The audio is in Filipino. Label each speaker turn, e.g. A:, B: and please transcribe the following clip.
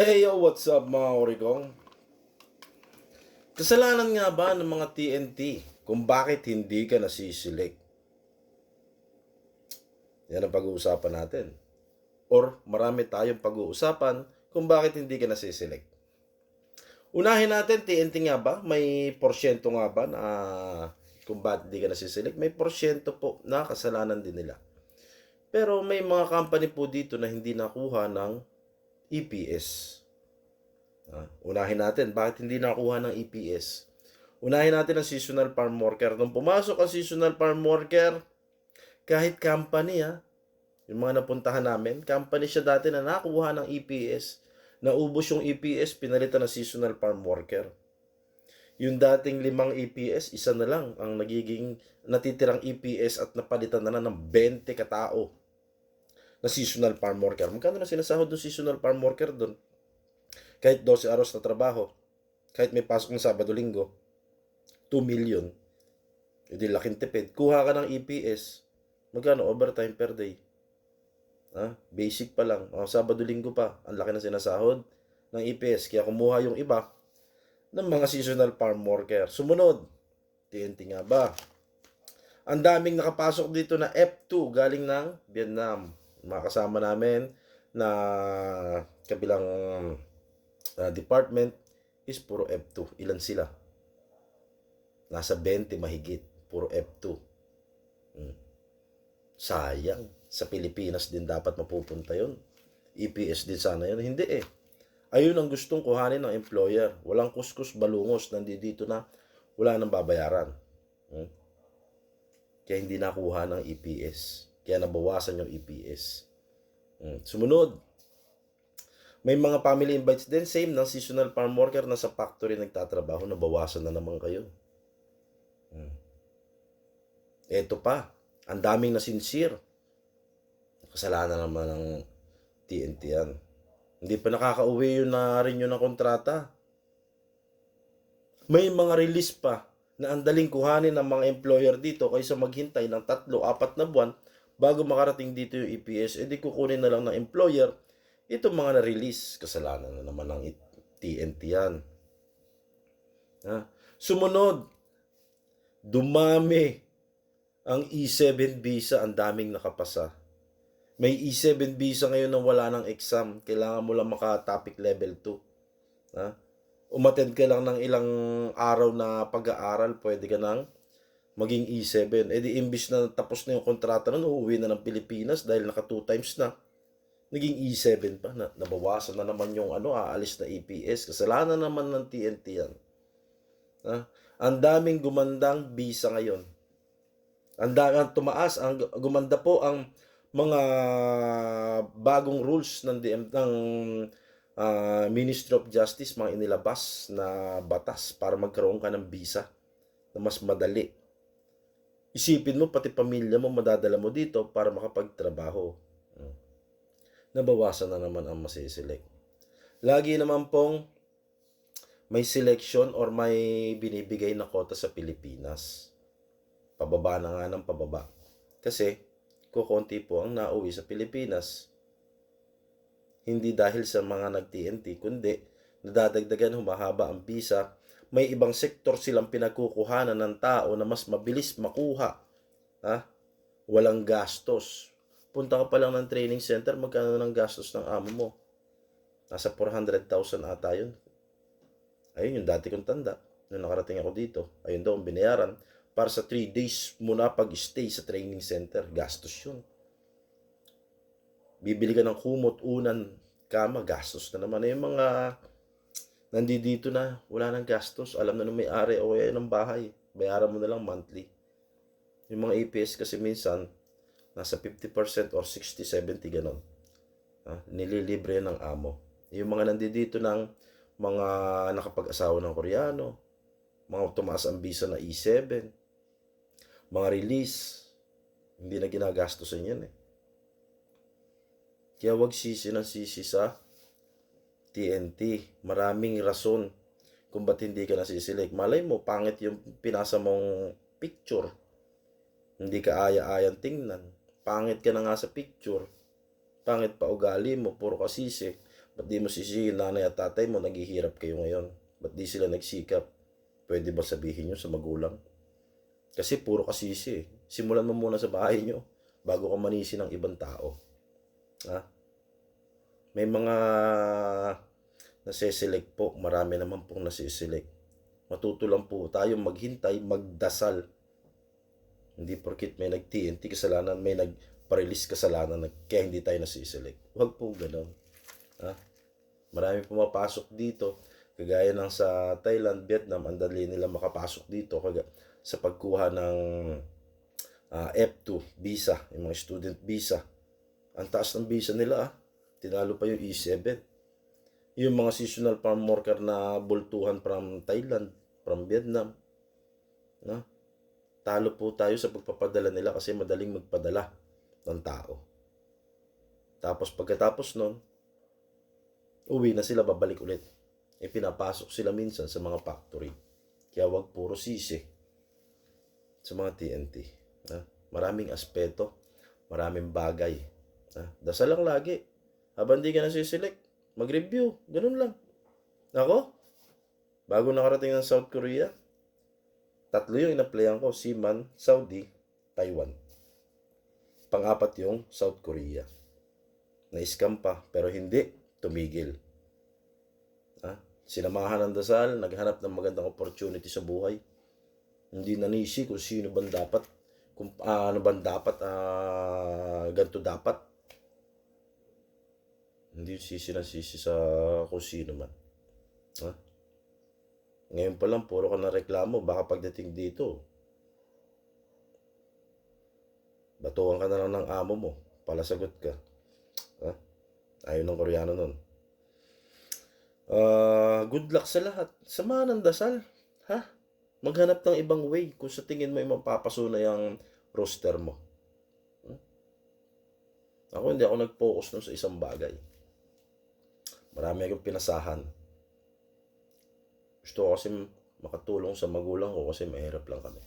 A: Hey yo, what's up mga origong? Kasalanan nga ba ng mga TNT kung bakit hindi ka nasisilik? Yan ang pag-uusapan natin. Or marami tayong pag-uusapan kung bakit hindi ka nasisilik. Unahin natin, TNT nga ba? May porsyento nga ba na kung bakit hindi ka nasisilik? May porsyento po na kasalanan din nila. Pero may mga company po dito na hindi nakuha ng EPS. Ah, unahin natin, bakit hindi nakuha ng EPS? Unahin natin ang seasonal farm worker. Nung pumasok ang seasonal farm worker, kahit company ha, yung mga napuntahan namin, company siya dati na nakuha ng EPS. Naubos yung EPS, pinalitan ng seasonal farm worker. Yung dating limang EPS, isa na lang ang nagiging natitirang EPS at napalitan na lang ng 20 katao na seasonal farm worker. Magkano na sinasahod ng seasonal farm worker doon? Kahit 12 aros na trabaho, kahit may pasok ng Sabado-Linggo, 2 million. Hindi laking tipid. Kuha ka ng EPS, magkano overtime per day? Ha? Basic pa lang. O, Sabado-Linggo pa, ang laki na sinasahod ng EPS. Kaya kumuha yung iba ng mga seasonal farm worker. Sumunod, TNT nga ba? Ang daming nakapasok dito na F2 galing ng Vietnam. Mga kasama namin na kabilang uh, department is puro F2. Ilan sila? Nasa 20 mahigit. Puro F2. Hmm. Sayang. Sa Pilipinas din dapat mapupunta yon. EPS din sana yun. Hindi eh. Ayun ang gustong kuhanin ng employer. Walang kuskus balungos. Nandito na. Wala nang babayaran. Hmm? Kaya hindi nakuha ng EPS. Kaya nabawasan yung EPS. Hmm. Sumunod. May mga family invites din. Same ng seasonal farm worker na sa factory nagtatrabaho. Nabawasan na naman kayo. Hmm. Ito pa. Ang daming na sincere. Kasalanan naman ng TNT yan. Hindi pa nakakauwi yun na rin yun ng kontrata. May mga release pa na ang daling kuhanin ng mga employer dito kaysa maghintay ng tatlo, apat na buwan bago makarating dito yung EPS, edi kukunin na lang ng employer itong mga na-release. Kasalanan na naman ng TNT yan. Ha? Sumunod, dumami ang E7 visa, ang daming nakapasa. May E7 visa ngayon na wala ng exam. Kailangan mo lang maka-topic level 2. Ha? Umattend ka lang ng ilang araw na pag-aaral, pwede ka nang maging E7. E di imbis na tapos na yung kontrata nun, uuwi na ng Pilipinas dahil naka 2 times na. Naging E7 pa. Na, nabawasan na naman yung ano, aalis na EPS. Kasalanan naman ng TNT yan. Ha? Ang daming gumandang visa ngayon. Ang daming tumaas, ang gumanda po ang mga bagong rules ng DM ng uh, Ministry of Justice mga inilabas na batas para magkaroon ka ng visa na mas madali. Isipin mo pati pamilya mo madadala mo dito para makapagtrabaho. Nabawasan na naman ang masisilik. Lagi naman pong may selection or may binibigay na kota sa Pilipinas. Pababa na nga ng pababa. Kasi kukunti po ang nauwi sa Pilipinas. Hindi dahil sa mga nag-TNT, kundi nadadagdagan humahaba ang visa. May ibang sektor silang pinagkukuhanan ng tao na mas mabilis makuha. Ha? Walang gastos. Punta ka pa lang ng training center, magkano ng gastos ng amo mo? Nasa 400,000 ata yun. Ayun yung dati kong tanda. Nung nakarating ako dito, ayun daw ang binayaran para sa 3 days muna pag-stay sa training center. Gastos yun. Bibili ka ng kumot, unan, kama, gastos na naman. Yung mga nandito na, wala nang gastos. Alam na nung may-ari o kaya ng bahay. Bayaran mo na lang monthly. Yung mga APS kasi minsan, nasa 50% or 60-70 ganon. Ha? Nililibre ng amo. Yung mga nandito ng mga nakapag-asawa ng Koreano, mga tumaas ang visa na E7, mga release, hindi na ginagastosan yan eh. Kaya wag sisi ng sisi sa TNT. Maraming rason kung ba't hindi ka nasiselect. Malay mo, pangit yung pinasa mong picture. Hindi ka aya-ayan tingnan. Pangit ka na nga sa picture. Pangit pa ugali mo, puro ka sisi. Ba't di mo sisihin nanay at tatay mo, naghihirap kayo ngayon? Ba't di sila nagsikap? Pwede ba sabihin nyo sa magulang? Kasi puro kasisi. Simulan mo muna sa bahay nyo bago ka manisi ng ibang tao. Ha? May mga nasiselect po. Marami naman pong nasiselect. Matuto lang po tayo maghintay, magdasal. Hindi porkit may nag-TNT kasalanan, may nag-release kasalanan, kaya hindi tayo nasiselect. Huwag po ganun. Ha? Marami pumapasok dito. Kagaya ng sa Thailand, Vietnam, ang dali nila makapasok dito kaga, sa pagkuha ng ah, F2 visa, yung mga student visa. Ang taas ng visa nila ah. Tinalo pa yung E7. Yung mga seasonal farm worker na bultuhan from Thailand, from Vietnam. No? Talo po tayo sa pagpapadala nila kasi madaling magpadala ng tao. Tapos pagkatapos nun, uwi na sila, babalik ulit. E pinapasok sila minsan sa mga factory. Kaya wag puro sisi sa mga TNT. Ha? Maraming aspeto, maraming bagay. Ha? Dasal lang lagi. Habang di ka nasiselect, mag-review. Ganun lang. Ako, bago nakarating ng South Korea, tatlo yung inaplayan ko, Seaman, Saudi, Taiwan. Pang-apat yung South Korea. Na-scam pa, pero hindi, tumigil. Ha? Sinamahan ng dasal, naghanap ng magandang opportunity sa buhay. Hindi nanisi kung sino bang dapat, kung ah, ano bang dapat, ah, ganito dapat. Hindi sisi na sisi sa kung sino man. Ha? Ngayon pa lang, puro ka na reklamo, baka pagdating dito, batukan ka na lang ng amo mo, palasagot ka. Ha? Ayaw ng Koreano nun. Ah, good luck sa lahat. Samahan ng dasal. Ha? Maghanap ng ibang way kung sa tingin mo ay mapapasunay ang roster mo. Hmm? Ako hindi ako nag-focus nun sa isang bagay. Marami akong pinasahan. Gusto ko kasi makatulong sa magulang ko kasi mahirap lang kami.